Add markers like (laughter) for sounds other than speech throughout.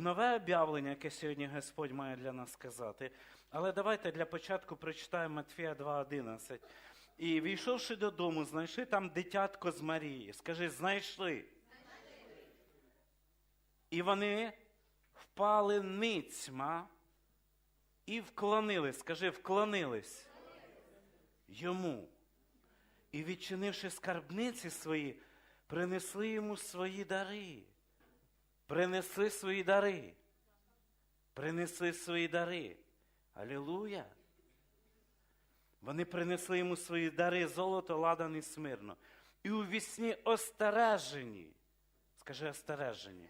нове об'явлення, яке сьогодні Господь має для нас сказати. Але давайте для початку прочитаємо Матфія 2.11. І війшовши додому, знайшли там дитятко з Марії. Скажи, знайшли. І вони впали ницьма і вклонились. Скажи, вклонились йому. І відчинивши скарбниці свої, принесли йому свої дари. Принесли свої дари. Принесли свої дари. Алілуя. Вони принесли йому свої дари, золото, ладан і смирно. І у вісні остережені. Скажи остережені.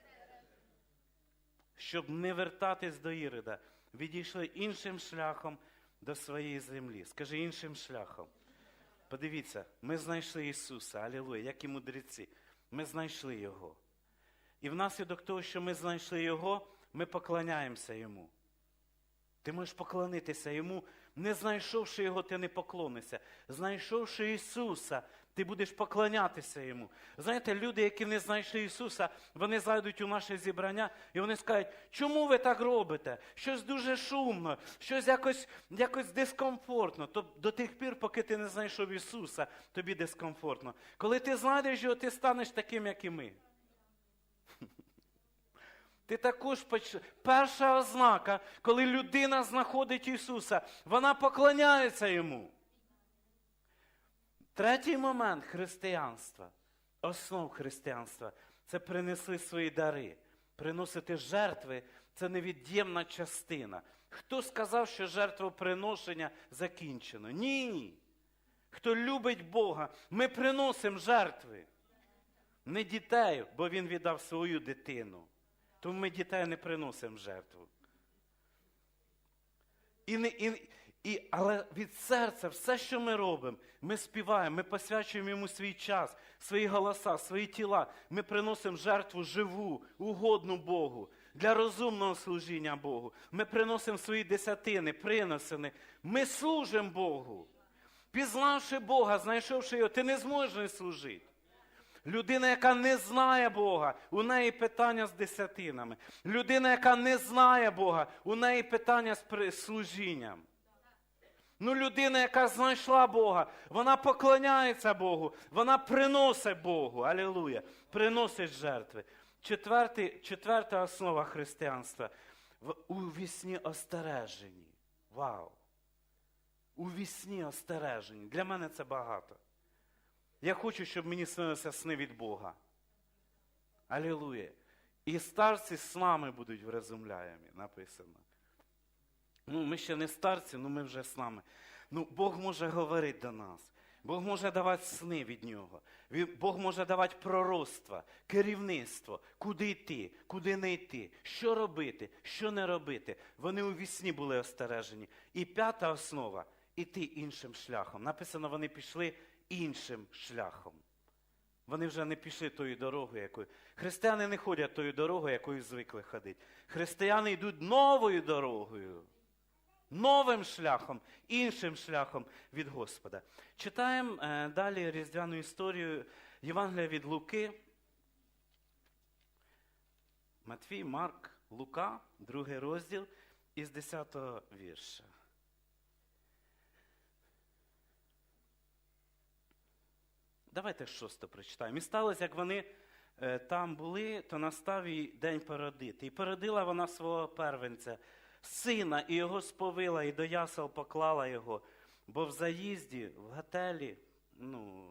Щоб не вертатись до Ірида, відійшли іншим шляхом до своєї землі. Скажи іншим шляхом. Подивіться, ми знайшли Ісуса, Алілуя, як і мудреці. Ми знайшли Його. І внаслідок того, що ми знайшли Його, ми поклоняємося Йому. Ти можеш поклонитися Йому, не знайшовши Його, ти не поклонишся. Знайшовши Ісуса, ти будеш поклонятися Йому. Знаєте, люди, які не знайшли Ісуса, вони зайдуть у наше зібрання і вони скажуть, чому ви так робите? Щось дуже шумно, щось якось, якось дискомфортно. То до тих пір, поки ти не знайшов Ісуса, тобі дискомфортно. Коли ти знайдеш його, ти станеш таким, як і ми. Ти також поч... перша ознака, коли людина знаходить Ісуса, вона поклоняється йому. Третій момент християнства, основ християнства це принесли свої дари. Приносити жертви це невід'ємна частина. Хто сказав, що жертвоприношення закінчено? Ні. Хто любить Бога, ми приносимо жертви. Не дітей, бо Він віддав свою дитину. Тому ми дітей не приносимо жертву. І не, і, і, але від серця все, що ми робимо, ми співаємо, ми посвячуємо йому свій час, свої голоса, свої тіла. Ми приносимо жертву живу, угодну Богу, для розумного служіння Богу. Ми приносимо свої десятини, приносини. Ми служимо Богу. Пізнавши Бога, знайшовши його, ти не зможеш служити. Людина, яка не знає Бога, у неї питання з десятинами. Людина, яка не знає Бога, у неї питання з служінням. Ну, людина, яка знайшла Бога, вона поклоняється Богу, вона приносить Богу. Алілуя. Приносить жертви. Четвертий, четверта основа християнства у вісні остережені. Вау! У вісні остережені. Для мене це багато. Я хочу, щоб мені снилися сни від Бога. Алілуя. І старці з нами будуть в Резумляємі, написано. Ну, ми ще не старці, ну ми вже з нами. Ну, Бог може говорити до нас. Бог може давати сни від нього. Бог може давати пророцтва, керівництво, куди йти, куди не йти, що робити, що не робити. Вони у вісні були остережені. І п'ята основа іти іншим шляхом. Написано, вони пішли іншим шляхом. Вони вже не пішли тою дорогою, якою. Християни не ходять тою дорогою, якою звикли ходити. Християни йдуть новою дорогою, новим шляхом, іншим шляхом від Господа. Читаємо е, далі різдвяну історію Євангелія від Луки. Матвій, Марк, Лука, другий розділ із 10 вірша. Давайте шосте прочитаємо. І сталося, як вони е, там були, то настав їй день породити. І породила вона свого первенця, сина, і його сповила, і до ясел поклала його. Бо в заїзді, в готелі, ну,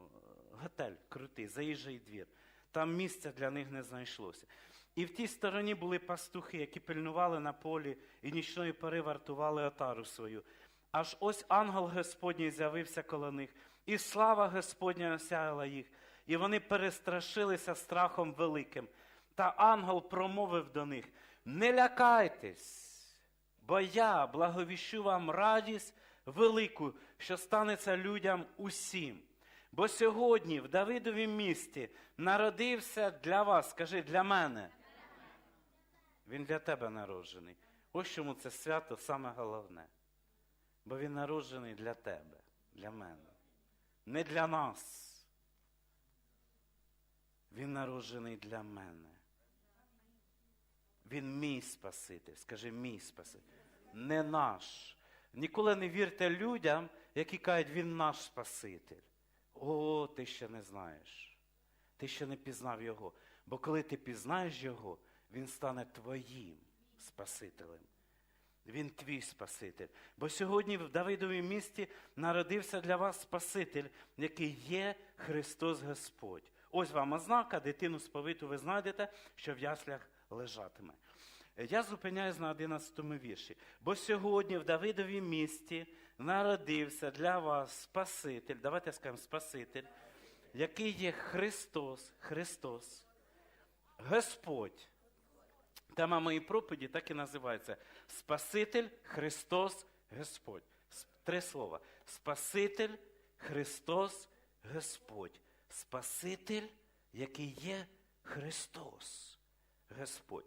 готель крутий, заїжджий двір. Там місця для них не знайшлося. І в тій стороні були пастухи, які пильнували на полі і нічної пори вартували отару свою. Аж ось ангел Господній з'явився коло них, і слава Господня осяяла їх, і вони перестрашилися страхом великим. Та ангел промовив до них: Не лякайтесь, бо я благовіщу вам радість велику, що станеться людям усім. Бо сьогодні в Давидовім місті народився для вас, скажи, для мене. Він для тебе народжений. Ось чому це свято саме головне. Бо він народжений для тебе, для мене. Не для нас. Він народжений для мене. Він мій Спаситель. Скажи мій Спаситель. Не наш. Ніколи не вірте людям, які кажуть, він наш Спаситель. О, ти ще не знаєш. Ти ще не пізнав його. Бо коли ти пізнаєш його, він стане твоїм Спасителем. Він твій Спаситель. Бо сьогодні в Давидовій місті народився для вас Спаситель, який є Христос Господь. Ось вам ознака, дитину сповиту ви знайдете, що в яслях лежатиме. Я зупиняюсь на 11 вірші. Бо сьогодні в Давидовій місті народився для вас Спаситель, давайте скажемо Спаситель, який є Христос, Христос, Господь. Тема моєї проповіді так і називається Спаситель Христос Господь. Три слова. Спаситель Христос Господь. Спаситель, який є Христос Господь.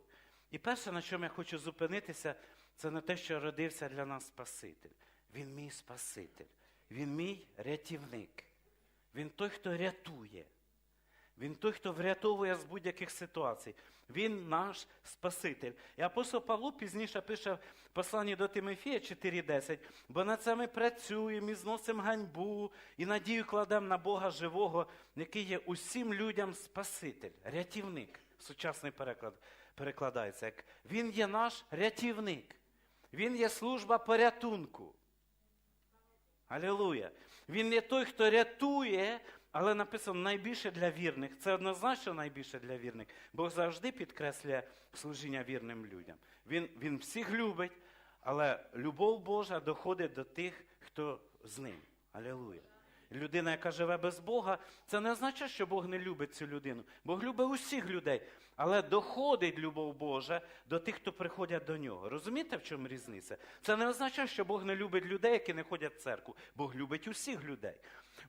І перше, на чому я хочу зупинитися, це на те, що родився для нас Спаситель. Він мій Спаситель. Він мій рятівник. Він той, хто рятує. Він той, хто врятовує з будь-яких ситуацій. Він наш Спаситель. І апостол Павло пізніше пише в посланні до Тимофія 4.10, бо над це ми працюємо і зносимо ганьбу, і надію кладемо на Бога живого, який є усім людям Спаситель, рятівник. Сучасний переклад перекладається як Він є наш рятівник. Він є служба порятунку. Алілуя. Він не той, хто рятує, але написано найбільше для вірних. Це однозначно найбільше для вірних. Бог завжди підкреслює служіння вірним людям. Він, він всіх любить, але любов Божа доходить до тих, хто з ним. Алілуя. Людина, яка живе без Бога, це не означає, що Бог не любить цю людину. Бог любить усіх людей, але доходить любов Божа до тих, хто приходять до нього. Розумієте, в чому різниця? Це не означає, що Бог не любить людей, які не ходять в церкву. Бог любить усіх людей.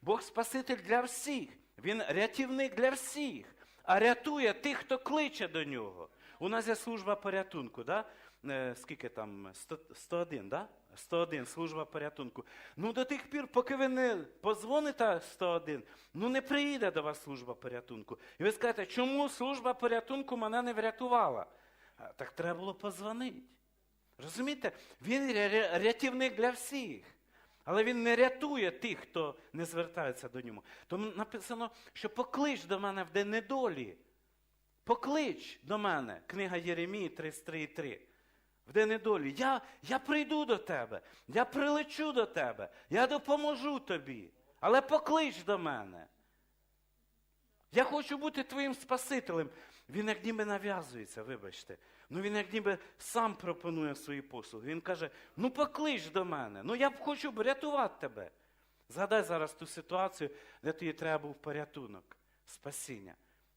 Бог Спаситель для всіх. Він рятівник для всіх, а рятує тих, хто кличе до нього. У нас є служба порятунку, да? Е, скільки там? 100, 101, да? 101, служба порятунку. Ну, до тих пір, поки ви не позвоните 101, ну не приїде до вас служба порятунку. І ви скажете, чому служба порятунку мене не врятувала? Так треба було позвонити. Розумієте? Він ря- ря- рятівник для всіх. Але він не рятує тих, хто не звертається до нього. Тому написано, що поклич до мене в день недолі. Поклич до мене. Книга Єремії 33,3. В день недолі. Я, я прийду до тебе, я прилечу до тебе, я допоможу тобі. Але поклич до мене. Я хочу бути твоїм Спасителем. Він як ніби нав'язується, вибачте. Ну він як ніби сам пропонує свої послуги. Він каже: ну поклич до мене, ну я б хочу б рятувати тебе. Згадай зараз ту ситуацію, де тобі треба був порятунок, спасіння.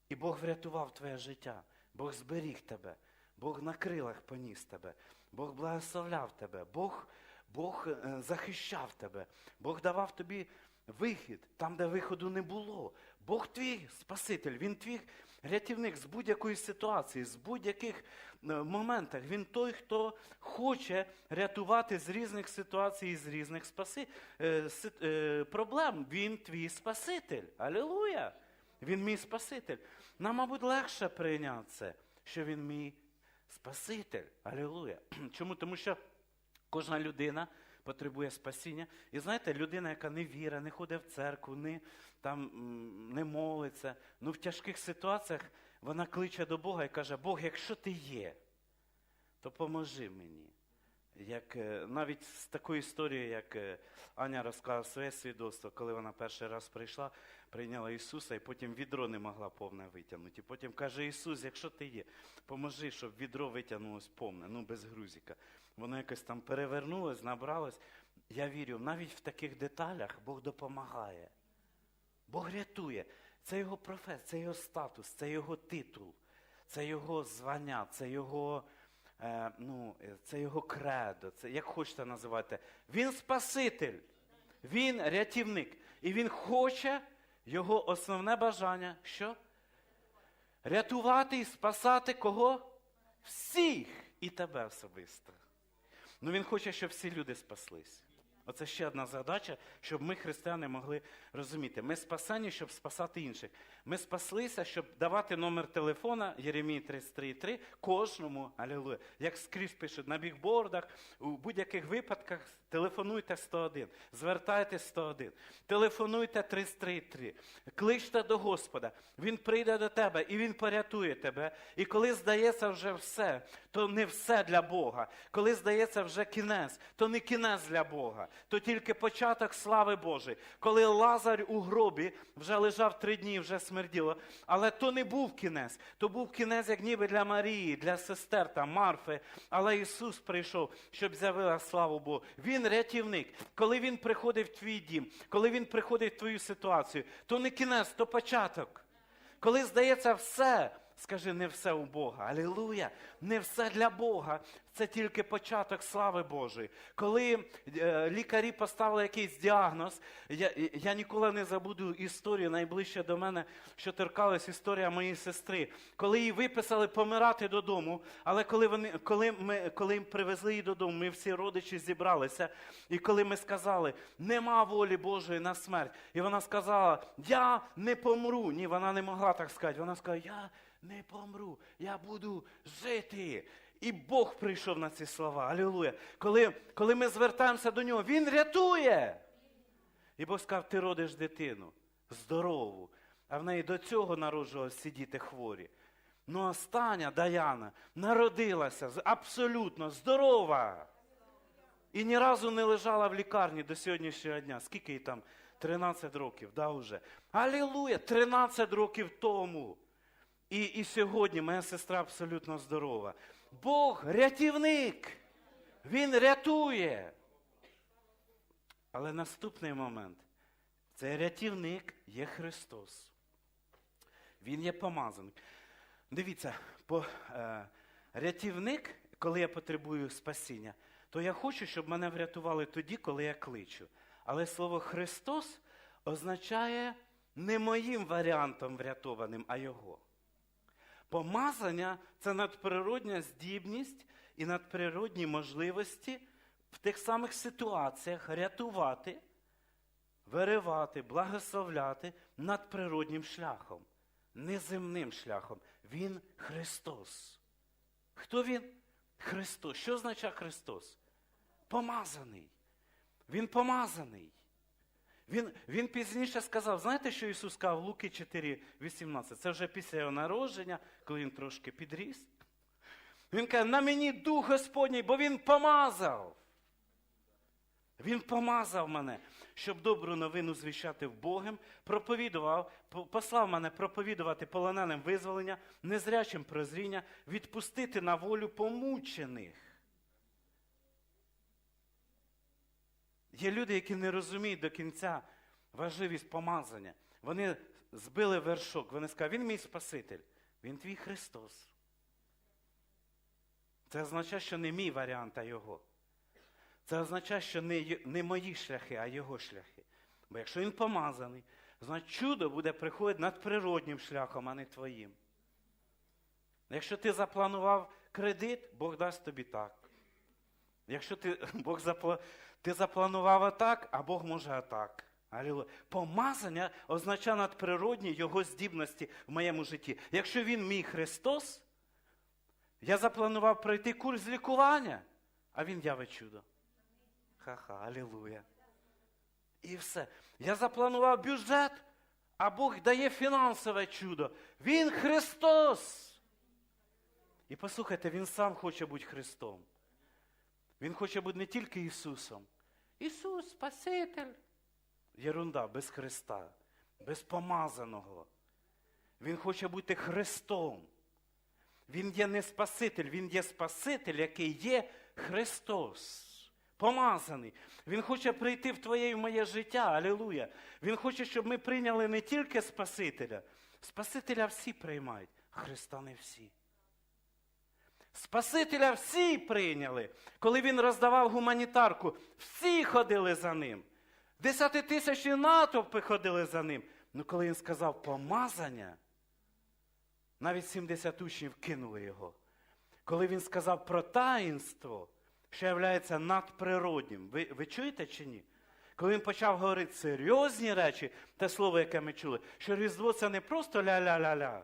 І Бог врятував твоє життя, Бог зберіг тебе, Бог на крилах поніс тебе, Бог благословляв тебе, Бог, Бог е, захищав тебе, Бог давав тобі вихід там, де виходу не було. Бог твій Спаситель, Він твій рятівник з будь-якої ситуації, з будь-яких е, моментах. Він той, хто хоче рятувати з різних ситуацій, з різних спаси, е, проблем. Він твій Спаситель. Алілуя! Він мій Спаситель. Нам, мабуть, легше прийняти це, що він мій Спаситель. Алілуя. (clears throat) Чому? Тому що кожна людина потребує спасіння. І знаєте, людина, яка не віра, не ходить в церкву, не, там, не молиться, ну в тяжких ситуаціях вона кличе до Бога і каже, Бог, якщо ти є, то поможи мені. Як, е, навіть з такою історією, як е, Аня розказала своє свідоцтво, коли вона перший раз прийшла, прийняла Ісуса, і потім відро не могла повне витягнути. І потім каже, Ісус, якщо ти є, поможи, щоб відро витягнулось повне, ну без грузика. Воно якось там перевернулось, набралось. Я вірю, навіть в таких деталях Бог допомагає. Бог рятує. Це його професія, це його статус, це його титул, це його звання, це його, е, ну, це його кредо, це як хочете називати. Він Спаситель, він рятівник. І він хоче його основне бажання, що? Рятувати і спасати кого? Всіх і тебе особисто. Ну він хоче, щоб всі люди спаслись. Оце ще одна задача, щоб ми, християни, могли розуміти. Ми спасені, щоб спасати інших. Ми спаслися, щоб давати номер телефона Єремії 33,3 кожному, алілуя. Як скрізь пишуть на бігбордах, у будь-яких випадках телефонуйте 101, звертайтесь 101, телефонуйте 33,3, кличте до Господа. Він прийде до тебе і Він порятує тебе. І коли здається вже все, то не все для Бога. Коли здається вже кінець, то не кінець для Бога, то тільки початок слави Божої. Коли Лазар у гробі вже лежав три дні, вже смерділо. Але то не був кінець, то був кінець, як ніби для Марії, для сестер та Марфи. Але Ісус прийшов, щоб з'явила славу Богу. Він рятівник. Коли Він приходить в твій дім, коли Він приходить в твою ситуацію, то не кінець, то початок. Коли здається все, скажи, не все у Бога. Алілуя! Не все для Бога. Це тільки початок слави Божої. Коли е, лікарі поставили якийсь діагноз, я, я ніколи не забуду історію найближче до мене, що торкалась історія моєї сестри. Коли її виписали помирати додому, але коли вони, коли ми, коли привезли її додому, ми всі родичі зібралися, і коли ми сказали, нема волі Божої на смерть, і вона сказала, я не помру. Ні, вона не могла так сказати. Вона сказала, я не помру, я буду жити. І Бог прийшов на ці слова. Алілуя. Коли, коли ми звертаємося до нього, Він рятує. І Бог сказав, ти родиш дитину здорову. А в неї до цього народжувалися всі діти хворі. Ну, остання Даяна народилася абсолютно здорова. І ні разу не лежала в лікарні до сьогоднішнього дня. Скільки їй там? 13 років, да, вже. Алілуя! 13 років тому. І, і сьогодні моя сестра абсолютно здорова. Бог рятівник. Він рятує. Але наступний момент. Цей рятівник є Христос. Він є помазаний. Дивіться, по, е, рятівник, коли я потребую спасіння, то я хочу, щоб мене врятували тоді, коли я кличу. Але слово Христос означає не моїм варіантом врятованим, а Його. Помазання це надприродня здібність і надприродні можливості в тих самих ситуаціях рятувати, виривати, благословляти надприроднім шляхом, неземним шляхом. Він Христос. Хто він? Христос. Що означає Христос? Помазаний. Він помазаний. Він, він пізніше сказав, знаєте, що Ісус сказав Луки 4,18? Це вже після його народження, коли він трошки підріс. Він каже, на мені дух Господній, бо він помазав. Він помазав мене, щоб добру новину звіщати в Богом, проповідував, послав мене проповідувати полоненим визволення, незрячим прозріння, відпустити на волю помучених. Є люди, які не розуміють до кінця важливість помазання. Вони збили вершок, вони сказали, він мій Спаситель, він твій Христос. Це означає, що не мій варіант, а його. Це означає, що не, не мої шляхи, а його шляхи. Бо якщо він помазаний, значить чудо буде приходити надприроднім шляхом, а не твоїм. Якщо ти запланував кредит, Бог дасть тобі так. Якщо ти, (laughs) Бог запла, ти запланував атак, а Бог може атак. Помазання означає надприродні його здібності в моєму житті. Якщо він мій Христос, я запланував пройти курс лікування, а він явить чудо. Ха-ха, алілуя. І все. Я запланував бюджет, а Бог дає фінансове чудо. Він Христос. І послухайте, Він сам хоче бути Христом. Він хоче бути не тільки Ісусом. Ісус, Спаситель. Єрунда без Христа, без помазаного. Він хоче бути Христом. Він є не Спаситель, Він є Спаситель, який є Христос. Помазаний. Він хоче прийти в твоє і в моє життя. Алілуя. Він хоче, щоб ми прийняли не тільки Спасителя. Спасителя всі приймають, Христа не всі. Спасителя всі прийняли. Коли він роздавав гуманітарку, всі ходили за ним. Десятитисячні натовпи ходили за ним. Ну коли він сказав помазання, навіть 70 учнів кинули його. Коли він сказав про таїнство, що являється надприроднім. Ви, ви чуєте чи ні? Коли він почав говорити серйозні речі, те слово, яке ми чули, що Різдво це не просто ля-ля-ля-ля.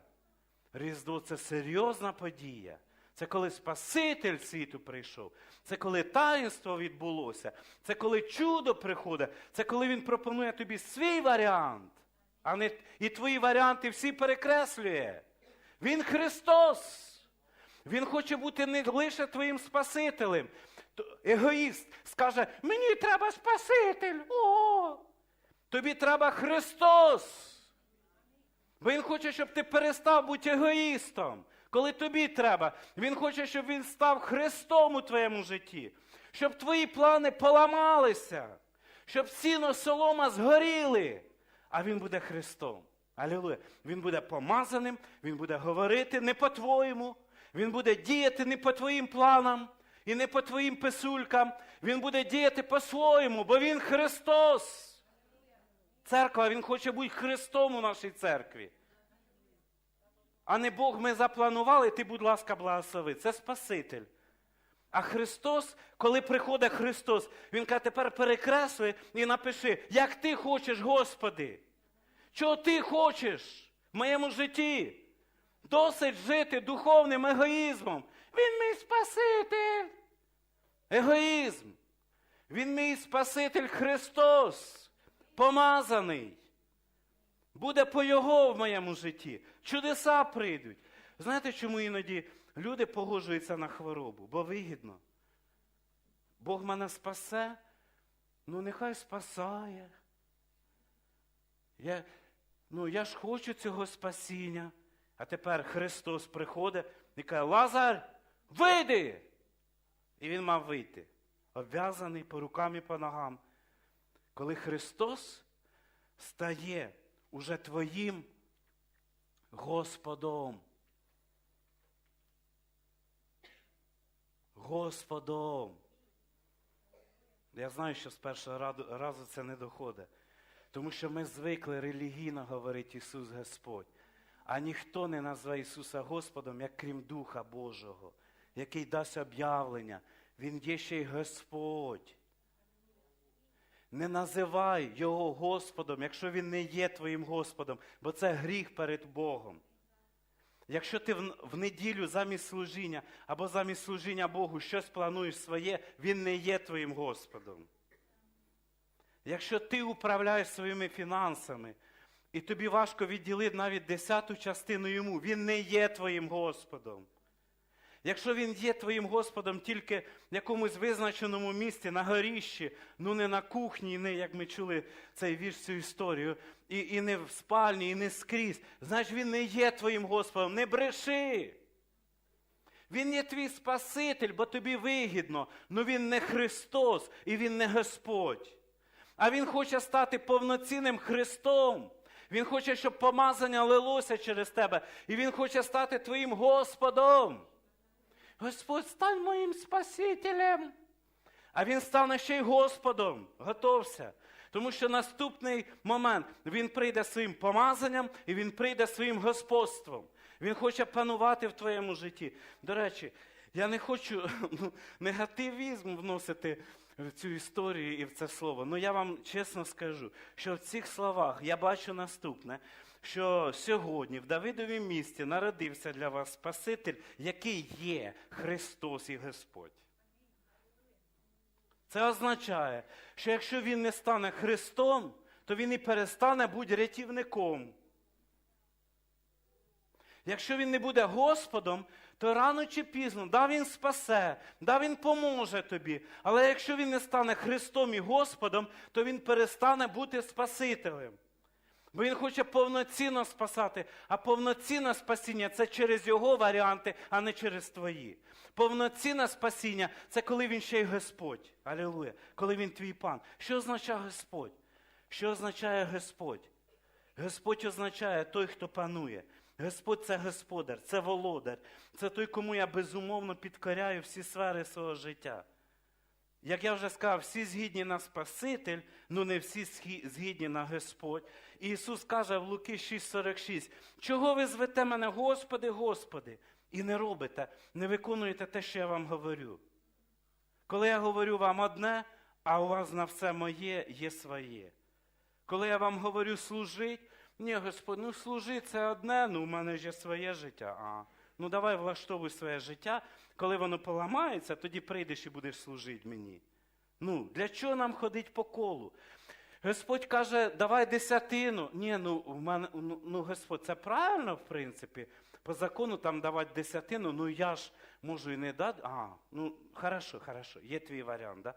Різдво це серйозна подія. Це коли Спаситель світу прийшов. Це коли таїнство відбулося. Це коли чудо приходить. Це коли він пропонує тобі свій варіант, а не і твої варіанти всі перекреслює. Він Христос. Він хоче бути не лише твоїм Спасителем. Егоїст скаже: мені треба Спаситель. О! Тобі треба Христос. Бо Він хоче, щоб ти перестав бути егоїстом, коли тобі треба. Він хоче, щоб він став Христом у твоєму житті, щоб твої плани поламалися, щоб сіно солома згоріли, а він буде Христом. Алілуя. Він буде помазаним, він буде говорити не по-твоєму, він буде діяти не по твоїм планам і не по твоїм писулькам. Він буде діяти по-своєму, бо він Христос. Церква, Він хоче бути Христом у нашій церкві. А не Бог ми запланували, ти, будь ласка, благослови. Це Спаситель. А Христос, коли приходить Христос, Він каже, тепер перекреслюй і напиши, як ти хочеш, Господи. Чого ти хочеш в моєму житті? Досить жити духовним егоїзмом. Він мій Спаситель. Егоїзм. Він мій Спаситель Христос, помазаний. Буде по Його в моєму житті. Чудеса прийдуть. Знаєте, чому іноді люди погоджуються на хворобу? Бо вигідно. Бог мене спасе, ну нехай спасає. Я, ну, я ж хочу цього спасіння. А тепер Христос приходить і каже, Лазар, вийди! І він мав вийти, обв'язаний по рукам і по ногам. Коли Христос стає уже твоїм Господом. Господом. Я знаю, що з першого разу це не доходить. Тому що ми звикли релігійно говорити Ісус Господь. А ніхто не назве Ісуса Господом, як крім Духа Божого, який дасть об'явлення. Він є ще й Господь. Не називай Його Господом, якщо Він не є твоїм Господом, бо це гріх перед Богом. Якщо ти в, неділю замість служіння або замість служіння Богу щось плануєш своє, Він не є твоїм Господом. Якщо ти управляєш своїми фінансами, і тобі важко відділити навіть десяту частину йому, він не є твоїм Господом. Якщо він є твоїм Господом тільки в якомусь визначеному місці, на горіщі, ну не на кухні, не як ми чули цей вірш, цю історію, і, і не в спальні, і не скрізь, значить він не є твоїм Господом. Не бреши. Він є твій Спаситель, бо тобі вигідно, але він не Христос і він не Господь. А Він хоче стати повноцінним Христом. Він хоче, щоб помазання лилося через тебе. І Він хоче стати твоїм Господом. Господь, стань моїм Спасителем. А Він стане ще й Господом. Готовся. Тому що наступний момент він прийде своїм помазанням і він прийде своїм господством. Він хоче панувати в твоєму житті. До речі, я не хочу (laughs) ну, негативізм вносити в цю історію і в це слово. Ну я вам чесно скажу, що в цих словах я бачу наступне, що сьогодні в Давидовім місті народився для вас Спаситель, який є Христос і Господь. Це означає, що якщо він не стане Христом, то він і перестане бути рятівником. Якщо він не буде Господом, то рано чи пізно, да, він спасе, да, він поможе тобі. Але якщо він не стане Христом і Господом, то він перестане бути Спасителем. Бо він хоче повноцінно спасати, а повноцінне спасіння це через його варіанти, а не через твої. Повноцінне спасіння це коли він ще й Господь. Алілуя. Коли він твій пан. Що означає Господь? Що означає Господь? Господь означає той, хто панує. Господь це господар, це володар, це той, кому я безумовно підкоряю всі сфери свого життя. Як я вже сказав, всі згідні на Спаситель, ну не всі згідні на Господь. І Ісус каже в Луки 6,46, чого ви звете мене, Господи, Господи, і не робите, не виконуєте те, що я вам говорю. Коли я говорю вам одне, а у вас на все моє є своє. Коли я вам говорю служить, ні, Господь, ну служи це одне, ну в мене ж є своє життя. А, ну давай влаштовуй своє життя. Коли воно поламається, тоді прийдеш і будеш служити мені. Ну, для чого нам ходить по колу? Господь каже, давай десятину. Ні, ну в мене ну, ну Господь, це правильно, в принципі. По закону там давати десятину, ну я ж можу і не дати. А, ну хорошо, хорошо, є твій варіант, да?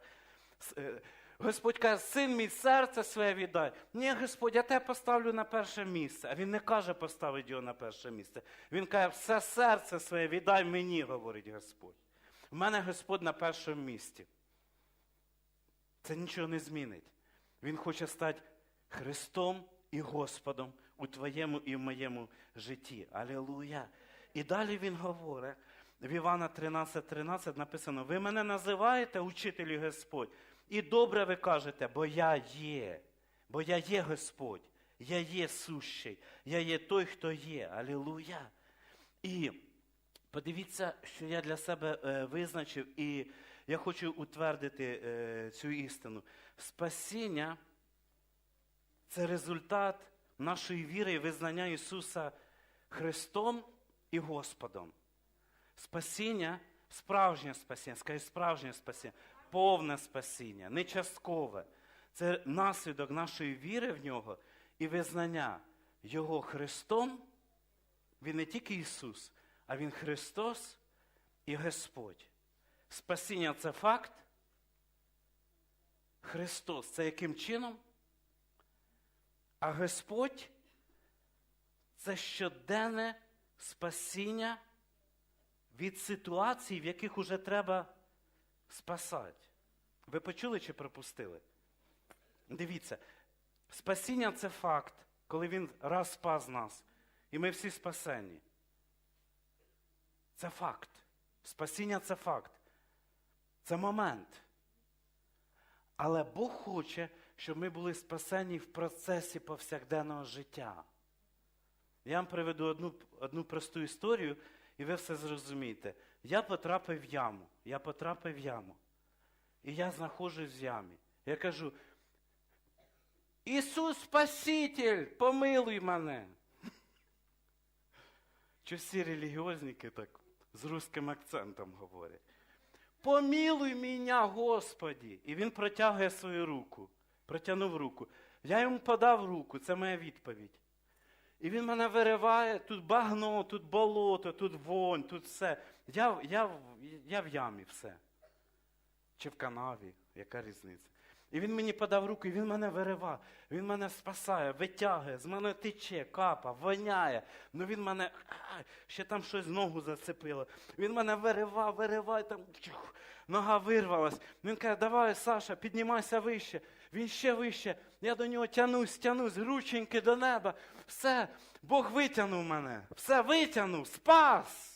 Господь каже, син мій серце своє віддай. Ні, Господь, я тебе поставлю на перше місце. А він не каже поставити його на перше місце. Він каже, все серце своє віддай мені, говорить Господь. У мене Господь на першому місці. Це нічого не змінить. Він хоче стати Христом і Господом у твоєму і в моєму житті. Алілуя. І далі він говорить, в Івана 13:13 13 написано: ви мене називаєте учителю Господь, і добре ви кажете, бо я є, бо я є Господь, я є сущий, я є той, хто є. Алілуя. І подивіться, що я для себе е, визначив, і я хочу утвердити е, цю істину. Спасіння це результат нашої віри і визнання Ісуса Христом і Господом. Спасіння, справжнє спасіння, скажи справжнє спасіння, повне спасіння, не часткове. Це наслідок нашої віри в нього і визнання Його Христом. Він не тільки Ісус, а Він Христос і Господь. Спасіння це факт. Христос це яким чином? А Господь це щоденне спасіння від ситуацій, в яких уже треба спасати. Ви почули чи пропустили? Дивіться, спасіння це факт, коли Він раз спас нас, і ми всі спасені. Це факт. Спасіння це факт. Це момент. Але Бог хоче, щоб ми були спасені в процесі повсякденного життя. Я вам приведу одну, одну просту історію, і ви все зрозумієте. Я потрапив в яму. Я потрапив в яму. І я знаходжусь в ямі. Я кажу: Ісус Спаситель, помилуй мене. Чи всі релігіозники так з русським акцентом говорять? Помілуй мене, Господі. І він протягує свою руку. Протягнув руку. Я йому подав руку, це моя відповідь. І він мене вириває, тут багно, тут болото, тут вонь, тут все. Я, я, я в ямі все. Чи в канаві, яка різниця. І він мені подав руку, і він мене вириває, він мене спасає, витягує, з мене тече, капа, воняє. Ну він мене ай, ще там щось ногу зацепило. Він мене виривав, вириває, там чух, нога вирвалась. Він каже, давай, Саша, піднімайся вище. Він ще вище. Я до нього тянусь, тянусь, рученьки до неба. Все, Бог витягнув мене. Все витягнув, спас.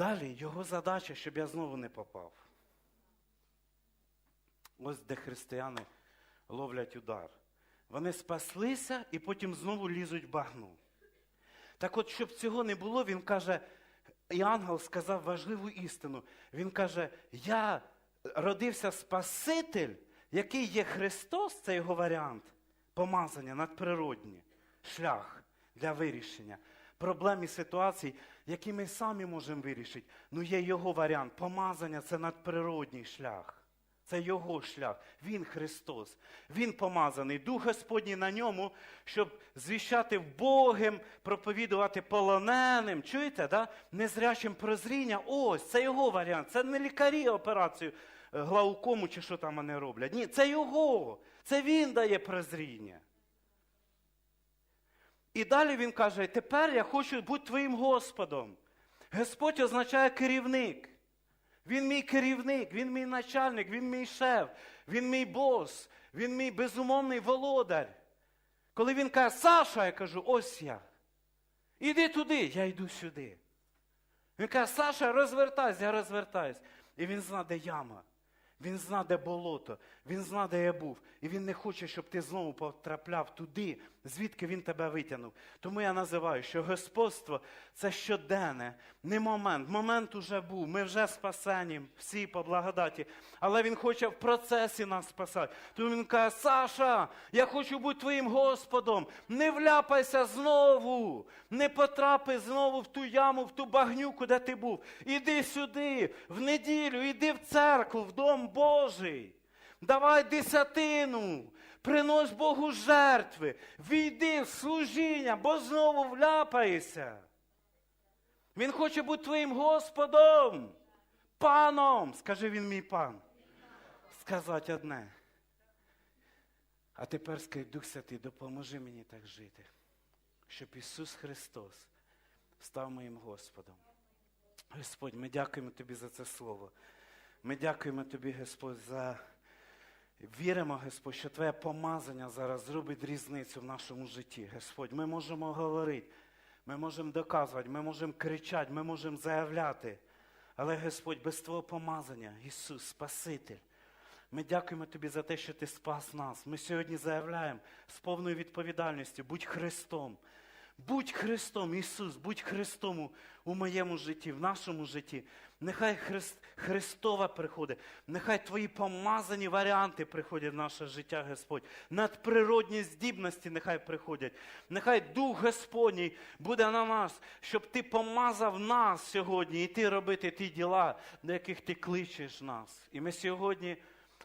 Далі його задача, щоб я знову не попав. Ось де християни ловлять удар. Вони спаслися і потім знову лізуть в багну. Так от, щоб цього не було, він каже, і ангел сказав важливу істину. Він каже: Я родився Спаситель, який є Христос, це його варіант помазання надприродні, шлях для вирішення проблем і ситуацій, які ми самі можемо вирішити. Ну є його варіант. Помазання це надприродній шлях. Це його шлях. Він Христос. Він помазаний. Дух Господній на ньому, щоб звіщати вбогим, проповідувати полоненим. Чуєте, да? незрячим прозріння. Ось, це його варіант. Це не лікарі операцію е, глаукому чи що там вони роблять. Ні, це його. Це він дає прозріння. І далі він каже: тепер я хочу бути твоїм Господом. Господь означає керівник. Він мій керівник, він мій начальник, він мій шеф, він мій бос, він мій безумовний володар. Коли він каже, Саша, я кажу, ось я. Іди туди, я йду сюди. Він каже, Саша, розвертайся, я розвертаюсь. І він знає, де яма. Він зна, де болото, він зна, де я був. І він не хоче, щоб ти знову потрапляв туди, звідки він тебе витягнув. Тому я називаю, що господство це щоденне, не момент. Момент уже був. Ми вже спасені, всі по благодаті. Але він хоче в процесі нас спасати. Тому він каже: Саша, я хочу бути твоїм Господом. Не вляпайся знову, не потрапи знову в ту яму, в ту багнюку, де ти був. Іди сюди, в неділю, іди в церкву, в дом Божий. Давай десятину, принось Богу жертви, війди в служіння, бо знову вляпаєшся. Він хоче бути твоїм Господом, паном. Скажи він мій пан. Сказати одне. А тепер скажи, Дух Святий, допоможи мені так жити, щоб Ісус Христос став моїм Господом. Господь, ми дякуємо Тобі за це слово. Ми дякуємо Тобі, Господь, за віримо, Господь, що Твоє помазання зараз зробить різницю в нашому житті. Господь, ми можемо говорити, ми можемо доказувати, ми можемо кричати, ми можемо заявляти. Але, Господь, без Твого помазання, Ісус, Спаситель, ми дякуємо Тобі за те, що Ти спас нас. Ми сьогодні заявляємо з повною відповідальністю, будь Христом. Будь Христом, Ісус, будь Христом у, моєму житті, в нашому житті. Нехай Христ, Христова приходить, нехай Твої помазані варіанти приходять в наше життя, Господь. Надприродні здібності нехай приходять. Нехай Дух Господній буде на нас, щоб Ти помазав нас сьогодні і Ти робити ті діла, до яких Ти кличеш нас. І ми сьогодні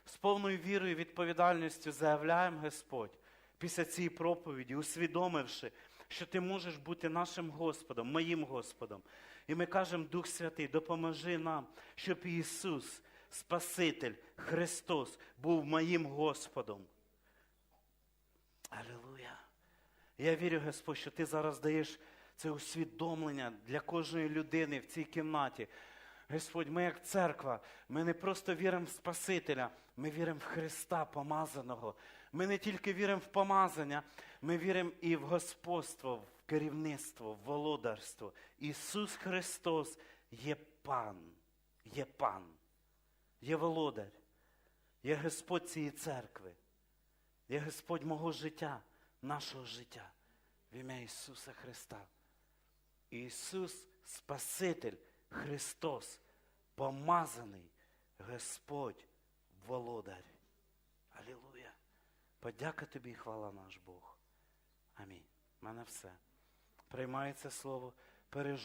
з повною вірою і відповідальністю заявляємо, Господь, після цієї проповіді, усвідомивши, що ти можеш бути нашим Господом, моїм Господом. І ми кажемо, Дух Святий, допоможи нам, щоб Ісус, Спаситель, Христос, був моїм Господом. Алілуя. Я вірю, Господь, що ти зараз даєш це усвідомлення для кожної людини в цій кімнаті. Господь, ми як церква, ми не просто віримо в Спасителя, ми віримо в Христа помазаного. Ми не тільки віримо в помазання, ми віримо і в господство, в керівництво, в володарство. Ісус Христос є пан, є пан, є володар, є Господь цієї церкви, є Господь мого життя, нашого життя, в ім'я Ісуса Христа. Ісус Спаситель, Христос, помазаний Господь, володар. Подяка тобі і хвала наш Бог. Амінь. У мене все. Приймається слово, пережу.